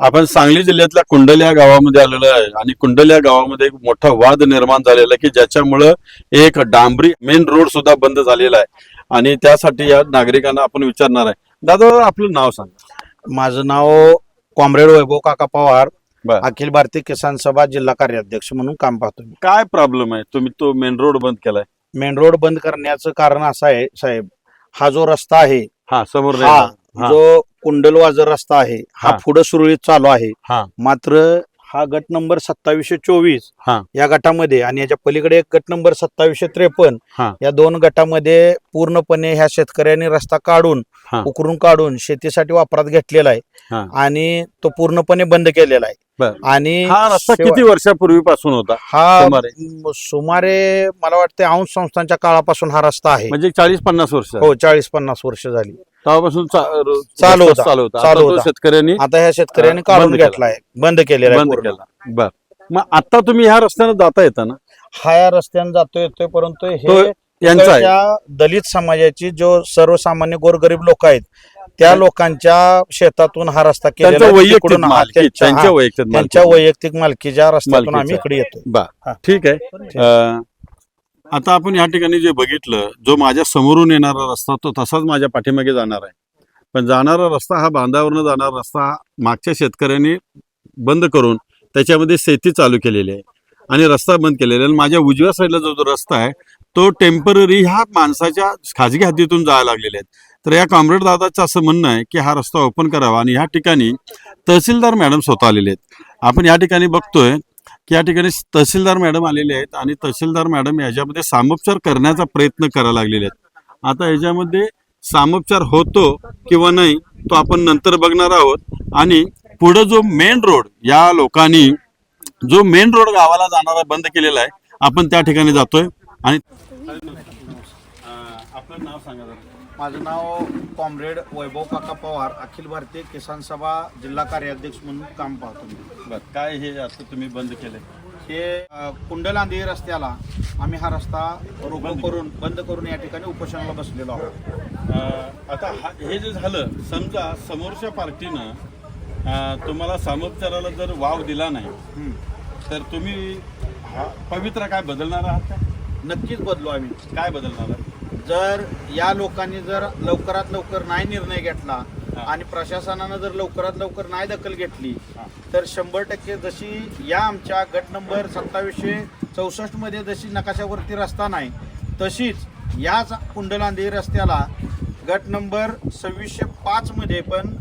आपण सांगली जिल्ह्यातल्या कुंडल या गावामध्ये आलेलो आहे. आणि कुंडल या गावामध्ये एक मोठा वाद निर्माण झालेला आहे की ज्याच्यामुळं एक डांबरी मेन रोड सुद्धा बंद झालेला आहे. आणि त्यासाठी या नागरिकांना आपण विचारणार आहे. दादा आपलं नाव सांगा. माझं नाव कॉम्रेड वैभव काका पवार. अखिल भारतीय किसान सभा जिल्हा कार्याध्यक्ष म्हणून काम पाहतो मी. काय प्रॉब्लेम आहे? तुम्ही तो मेन रोड बंद केलाय. मेन रोड बंद करण्याचं कारण असं आहे साहेब. हा जो रस्ता आहे हा समोर. जो कुंडलवाजर रस्ता आहे हा. पुढे सुरळीत चालू आहे हा. मात्र हा गट नंबर सत्तावीसशे चोवीस हा. या गटामध्ये आणि याच्या पलीकडे एक गट नंबर सत्तावीसशे त्रेपन्न हा. या दोन गटामध्ये पूर्णपणे ह्या शेतकऱ्यांनी रस्ता काढून. उकरून काढून शेतीसाठी वापरात घेतलेला. आहे आणि तो पूर्णपणे बंद केलेला आहे. आणि हा रस्ता किती वर्षापूर्वीपासून होता हा सुमारे मला वाटते अंश संस्थांच्या काळापासून हा रस्ता आहे म्हणजे चाळीस पन्नास वर्ष हो चाळीस पन्नास वर्ष झाली तेव्हापासून चा- र- चालू होता. चालू होता चालू तो होता. शेतकऱ्यांनी आता ह्या शेतकऱ्यांनी काढून बंद केला. घेतलाय बंद केलेला आहे बंद पूर्ण. केला बर मग आता तुम्ही ह्या रस्त्याने जाता येता ना हा या रस्त्याने जातो येतोय परंतु तो हे यांचा आहे त्या दलित समाजाची जो सर्वसामान्य गोरगरीब लोक आहेत त्या लोकांच्या शेतातून हा रस्ता केलेला त्यांच्या आहे. वैयक्तिक तिकडून हा, मालकी त्यांच्या- त्यांच्या हा, वैयक्तिक त्यांच्या मालकी. वैयक्तिक मालकीच्या रस्त्यातून मालकीचा. आम्ही इकडे बर हा. ठीक आहे अं, आता आपण या ठिकाणी जे बघितलं जो माझ्या समोरून येणारा रस्ता तो तसाच माझ्या पाठीमागे जाणार आहे. पण जाणारा रस्ता हा बांधावरनं जाणारा रस्ता हा मागच्या शेतकऱ्यांनी बंद करून त्याच्यामध्ये शेती चालू केलेली आहे आणि रस्ता बंद केलेला आहे. आणि माझ्या उजव्या साईडला जो जो रस्ता आहे तो टेंपररी ह्या माणसाच्या खाजगी हद्दीतून जायला लागलेले आहेत तर या कॉम्रेड दादाचं असं म्हणणं आहे की हा रस्ता ओपन करावा आणि ह्या ठिकाणी तहसीलदार मॅडम स्वतः आलेले आहेत. आपण या ठिकाणी बघतोय की या ठिकाणी तहसीलदार मॅडम आलेले आहेत आणि तहसीलदार मॅडम याच्यामध्ये सामोपचार करण्याचा प्रयत्न करायला लागलेले आहेत. आता याच्यामध्ये सामोपचार होतो किंवा नाही तो आपण नंतर बघणार आहोत. आणि पुढं जो मेन रोड या लोकांनी जो मेन रोड गावाला जाणारा बंद केलेला आहे आपण त्या ठिकाणी जातोय. आणि आपलं नाव सांगा माझं नाव कॉम्रेड वैभव काका पवार अखिल भारतीय किसान सभा जिल्हा कार्याध्यक्ष म्हणून काम पाहतो मी. बर काय हे आता तुम्ही बंद केलंय? हे कुंडलांदी रस्त्याला आम्ही हा रस्ता बंद करून बंद करून या ठिकाणी उपोषणाला बसलेलो आहोत. आता हा- हे जे झालं समजा समोरच्या पार्टीनं तुम्हाला सामोपचाराला जर वाव दिला नाही. तर तुम्ही हा पवित्र काय बदलणार आहात का? नक्कीच बदलू आम्ही. काय बदलणार आहात? जर या लोकांनी जर लवकरात लवकर नाही निर्णय घेतला. आणि प्रशासनानं जर लवकरात लवकर नाही दखल घेतली. तर शंभर टक्के जशी या आमच्या गट नंबर सत्तावीसशे चौसष्टमध्ये जशी नकाशावरती रस्ता नाही तशीच याच कुंडलांदी रस्त्याला गट नंबर सव्वीसशे पाच मध्ये पण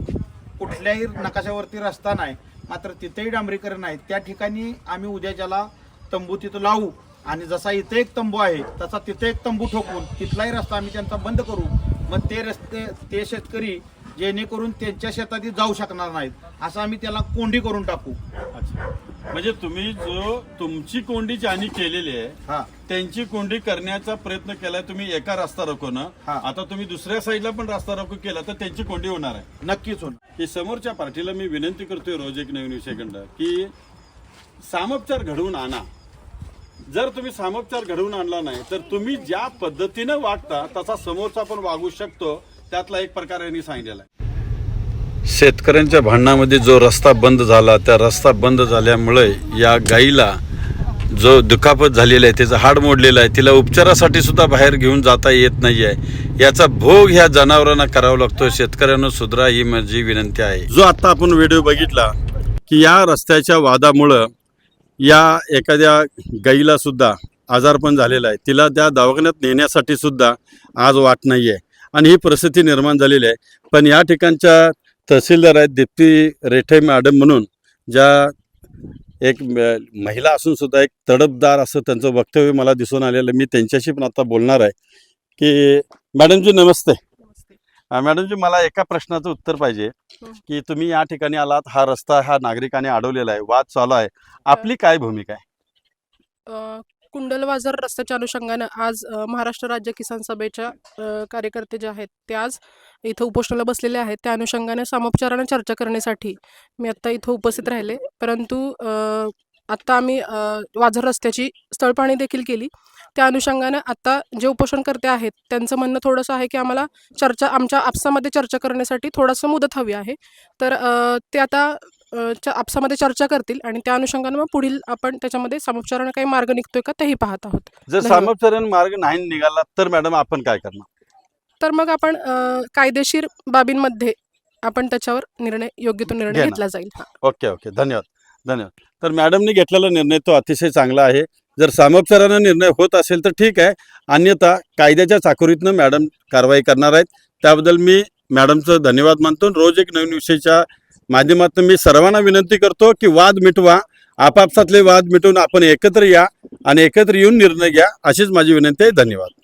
कुठल्याही नकाशावरती रस्ता नाही मात्र तिथेही डांबरीकरण नाही त्या ठिकाणी आम्ही उद्याच्याला तंबू तिथं लावू आणि जसा इथे एक तंबू आहे तसा तिथे एक तंबू ठोकून तिथलाही रस्ता आम्ही त्यांचा बंद करू. मग ते रस्ते ते शेतकरी जेणेकरून त्यांच्या शेतातील जाऊ शकणार नाहीत. असं आम्ही त्याला कोंडी करून टाकू. म्हणजे तुम्ही जो तुमची कोंडी ज्यांनी केलेली आहे हा. त्यांची कोंडी करण्याचा प्रयत्न केलाय तुम्ही एका रस्ता हा. आता तुम्ही दुसऱ्या साईडला पण रस्ता रोको केला तर त्यांची कोंडी होणार आहे. नक्कीच होणार. की समोरच्या पार्टीला मी विनंती करतोय रोज एक नवीन विषयाकडं की सामोपचार घडवून आणा. जर तुम्ही सामोपचार घडवून आणला नाही तर तुम्ही ज्या पद्धतीनं वागता तसा समोरचा पण वागू शकतो त्यातला एक प्रकार यांनी सांगितलेला आहे. शेतकऱ्यांच्या भांडणामध्ये जो रस्ता बंद झाला त्या रस्ता बंद झाल्यामुळे या गाईला जो दुखापत झालेला आहे त्याचं हाड मोडलेलं आहे तिला उपचारासाठी सुद्धा बाहेर घेऊन जाता येत नाही आहे याचा भोग ह्या जनावरांना करावा लागतो. शेतकऱ्यांना सुधरा ही माझी विनंती आहे. जो आता आपण व्हिडिओ बघितला की या रस्त्याच्या वादामुळं या एखाद्या गाईला सुद्धा आजारपण झालेला आहे. तिला त्या दवाखान्यात नेण्यासाठी सुद्धा आज वाट नाही आहे आणि ही परिस्थिती निर्माण झालेली आहे. पण या ठिकाणच्या तहसीलदार आहेत दीप्ती रेठे मॅडम म्हणून ज्या एक महिला असून सुद्धा एक तडपदार असं त्यांचं वक्तव्य मला दिसून आलेलं मी त्यांच्याशी पण आता बोलणार आहे. की मॅडमजी नमस्ते. मॅडमजी मला एका प्रश्नाचं उत्तर पाहिजे हं. की तुम्ही या ठिकाणी आलात हा रस्ता हा नागरिकांनी अडवलेला आहे वाद चालू आहे. आपली काय भूमिका आहे? अ, कुंडलबाजार रस्त्याच्या अनुषंगानं आज महाराष्ट्र राज्य किसान सभेच्या कार्यकर्ते जे आहेत ते आज इथं उपोषणाला बसलेले आहेत. त्या अनुषंगाने सामोपचाराने चर्चा करण्यासाठी मी आत्ता इथं उपस्थित राहिले. परंतु आत्ता आम्ही वाझर रस्त्याची स्थळपाहणी देखील केली. त्या अनुषंगानं आत्ता जे उपोषणकर्ते आहेत त्यांचं म्हणणं थोडंसं आहे की आम्हाला चर्चा आमच्या आपसामध्ये चर्चा करण्यासाठी थोडंसं मुदत हवी आहे. तर ते आता आपसामध्ये चर्चा करतील आणि त्या अनुषंगाने मग पुढील आपण त्याच्यामध्ये सामोपचाराने काही मार्ग निघतोय का तेही पाहत आहोत. जर. सामोपचारण मार्ग नाही निघाला तर मॅडम आपण काय करणार? तर मग आपण कायदेशीर बाबींमध्ये आपण त्याच्यावर निर्णय योग्य तो निर्णय. घेतला जाईल. Okay okay. धन्यवाद. धन्यवाद. तर मॅडमने घेतलेला निर्णय तो अतिशय चांगला आहे. जर सामोपचारानं निर्णय होत असेल तर ठीक आहे. अन्यथा कायद्याच्या चाकोरीतनं मॅडम कारवाई करणार आहेत. त्याबद्दल मी मॅडमचं धन्यवाद मानतो. रोज एक नवीन विषयाच्या माध्यमातून मी सर्वांना विनंती करतो की वाद मिटवा. आपापसातले वाद मिटवून आपण एकत्र या आणि एकत्र येऊन निर्णय घ्या अशीच माझी विनंती आहे. धन्यवाद.